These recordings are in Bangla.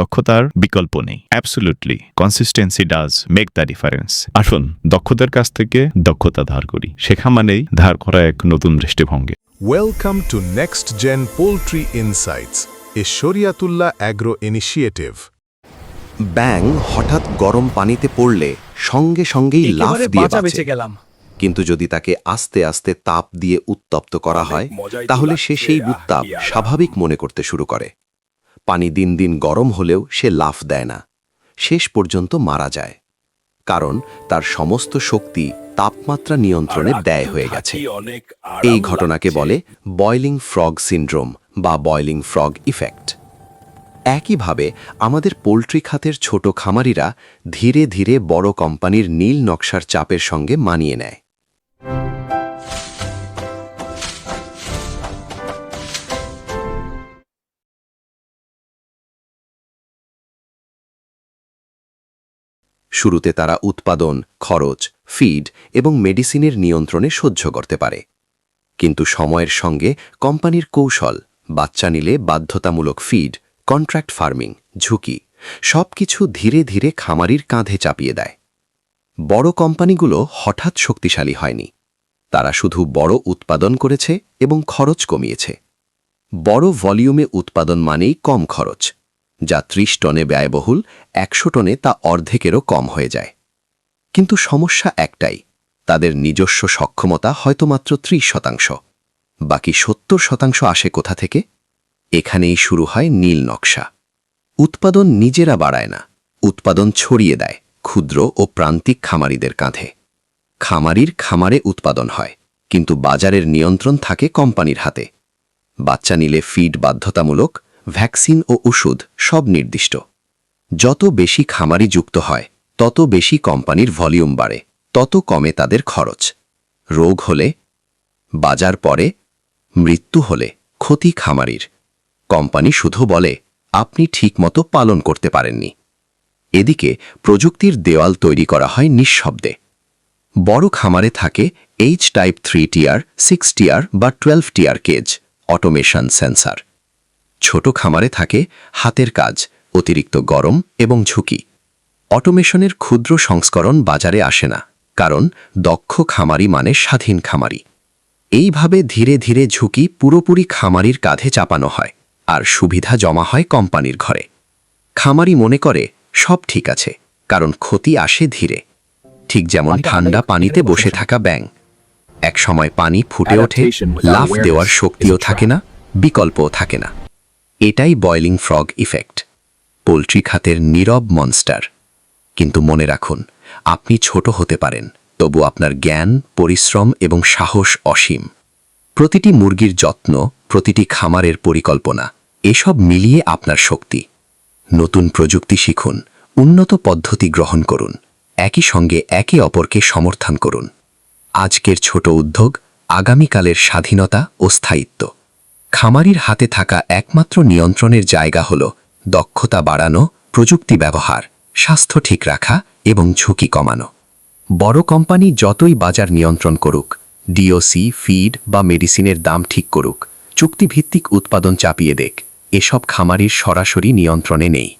দক্ষতার বিকল্প নেই। Absolutely consistency does make the difference আসুন দক্ষতার কাছ থেকে দক্ষতা ধার করি। শেখা মানেই ধার করা এক নতুন দৃষ্টিভঙ্গি। Welcome to Next Gen Poultry Insights, a Shariatullah Agro initiative. ব্যাং হঠাৎ গরম পানিতে পড়লে সঙ্গে সঙ্গেই লাফ দিয়ে বেঁচে গেলাম। কিন্তু যদি তাকে আস্তে আস্তে তাপ দিয়ে উত্তপ্ত করা হয় তাহলে সে সেই উত্তাপ স্বাভাবিক মনে করতে শুরু করে। পানি দিন দিন গরম হলেও সে লাফ দেয় না। শেষ পর্যন্ত মারা যায়। কারণ তার সমস্ত শক্তি তাপমাত্রা নিয়ন্ত্রণে ব্যয় হয়ে গেছে। এই ঘটনাকে বলে বয়লিং ফ্রগ সিন্ড্রোম বা বয়লিং ফ্রগ ইফেক্ট একইভাবে আমাদের পোলট্রি খাতের ছোট খামারিরা ধীরে ধীরে বড় কোম্পানির নীল নকশার চাপের সঙ্গে মানিয়ে নেয়। শুরুতে তারা উৎপাদন, খরচ ফিড এবং মেডিসিনের নিয়ন্ত্রণে সহ্য করতে পারে। কিন্তু সময়ের সঙ্গে কোম্পানির কৌশল, বাচ্চা নিলে বাধ্যতামূলক ফিড কন্ট্রাক্ট ফার্মিং ঝুঁকি, সবকিছু ধীরে ধীরে খামারির কাঁধে চাপিয়ে দেয়। বড় কোম্পানিগুলো হঠাৎ শক্তিশালী হয়নি। তারা শুধু বড় উৎপাদন করেছে এবং খরচ কমিয়েছে। বড় ভলিউমে উৎপাদন মানেই কম খরচ। যা ত্রিশ টনে ব্যয়বহুল, একশো টনে তা অর্ধেকেরও কম হয়ে যায়। কিন্তু সমস্যা একটাই, তাদের নিজস্ব সক্ষমতা হয়তো মাত্র ত্রিশ শতাংশ, বাকি সত্তর শতাংশ আসে কোথা থেকে? এখানেই শুরু হয় নীল নকশা। উৎপাদন নিজেরা বাড়ায় না, উৎপাদন ছড়িয়ে দেয় ক্ষুদ্র ও প্রান্তিক খামারিদের কাঁধে। খামারির খামারে উৎপাদন হয়, কিন্তু বাজারের নিয়ন্ত্রণ থাকে কোম্পানির হাতে। বাচ্চা নিলে ফিড বাধ্যতামূলক ভ্যাকসিন ও ওষুধ সব নির্দিষ্ট। যত বেশি খামারি যুক্ত হয়, তত বেশি কোম্পানির ভলিউম বাড়ে, তত কমে তাদের খরচ। রোগ হলে, বাজার পরে, মৃত্যু হলে ক্ষতি খামারির। কোম্পানি শুধু বলে, আপনি ঠিকমতো পালন করতে পারেননি। এদিকে প্রযুক্তির দেওয়াল তৈরি করা হয় নিঃশব্দে। বড় খামারে থাকে H type three tier six tier বা twelve tier cage automation sensor ছোট খামারে থাকে হাতের কাজ অতিরিক্ত গরম এবং ঝুঁকি। অটোমেশনের ক্ষুদ্র সংস্করণ বাজারে আসে না কারণ দক্ষ খামারি মানে স্বাধীন খামারি। এইভাবে ধীরে ধীরে ঝুঁকি পুরোপুরি খামারির কাঁধে চাপানো হয় আর সুবিধা জমা হয় কোম্পানির ঘরে। খামারি মনে করে সব ঠিক আছে কারণ ক্ষতি আসে ধীরে। ঠিক যেমন ঠান্ডা পানিতে বসে থাকা ব্যাং এক সময় পানি ফুটে ওঠে লাফ দেওয়ার শক্তিও থাকে না বিকল্পও থাকে না। এটাই বয়লিং ফ্রগ ইফেক্ট পোলট্রি খাতের নীরব মনস্টার কিন্তু মনে রাখুন, আপনি ছোট হতে পারেন, তবু আপনার জ্ঞান, পরিশ্রম এবং সাহস অসীম। প্রতিটি মুরগির যত্ন, প্রতিটি খামারের পরিকল্পনা, এসব মিলিয়ে আপনার শক্তি। নতুন প্রযুক্তি শিখুন, উন্নত পদ্ধতি গ্রহণ করুন, একই সঙ্গে একে অপরকে সমর্থন করুন। আজকের ছোট উদ্যোগ আগামীকালের স্বাধীনতা ও স্থায়িত্ব। খামারির হাতে থাকা একমাত্র নিয়ন্ত্রণের জায়গা হল দক্ষতা বাড়ানো, প্রযুক্তি ব্যবহার, স্বাস্থ্য ঠিক রাখা এবং ঝুঁকি কমানো। বড় কোম্পানি যতই বাজার নিয়ন্ত্রণ করুক ডিওসি ফিড বা মেডিসিনের দাম ঠিক করুক, চুক্তিভিত্তিক উৎপাদন চাপিয়ে দেখ, এসব খামারির সরাসরি নিয়ন্ত্রণে নেই।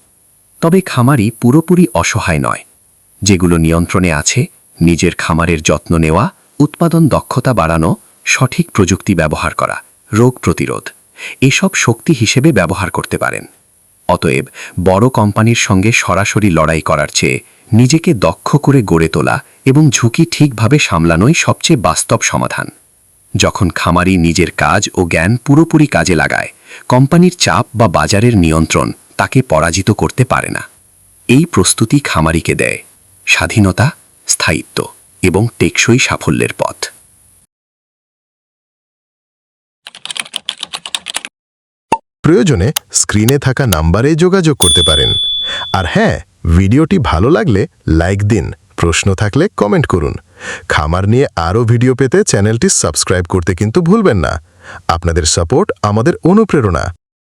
তবে খামারি পুরোপুরি অসহায় নয়। যেগুলো নিয়ন্ত্রণে আছে, নিজের খামারের যত্ন নেওয়া, উৎপাদন দক্ষতা বাড়ানো, সঠিক প্রযুক্তি ব্যবহার করা। রোগ প্রতিরোধ। এসব শক্তি হিসেবে ব্যবহার করতে পারেন। অতএব বড় কোম্পানির সঙ্গে সরাসরি লড়াই করার চেয়ে নিজেকে দক্ষ করে গড়ে তোলা এবং ঝুঁকি ঠিকভাবে সামলানোই সবচেয়ে বাস্তব সমাধান। যখন খামারি নিজের কাজ ও জ্ঞান পুরোপুরি কাজে লাগায়, কোম্পানির চাপ বা বাজারের নিয়ন্ত্রণ তাকে পরাজিত করতে পারে না। এই প্রস্তুতি খামারিকে দেয়। স্বাধীনতা, স্থায়িত্ব এবং টেকসই সাফল্যের পথ। প্রয়োজনে স্ক্রিনে থাকা নাম্বারে যোগাযোগ করতে পারেন। আর হ্যাঁ ভিডিওটি ভালো লাগলে লাইক দিন, প্রশ্ন থাকলে কমেন্ট করুন। খামার নিয়ে আরও ভিডিও পেতে চ্যানেলটি সাবস্ক্রাইব করতে কিন্তু ভুলবেন না। আপনাদের সাপোর্ট আমাদের অনুপ্রেরণা।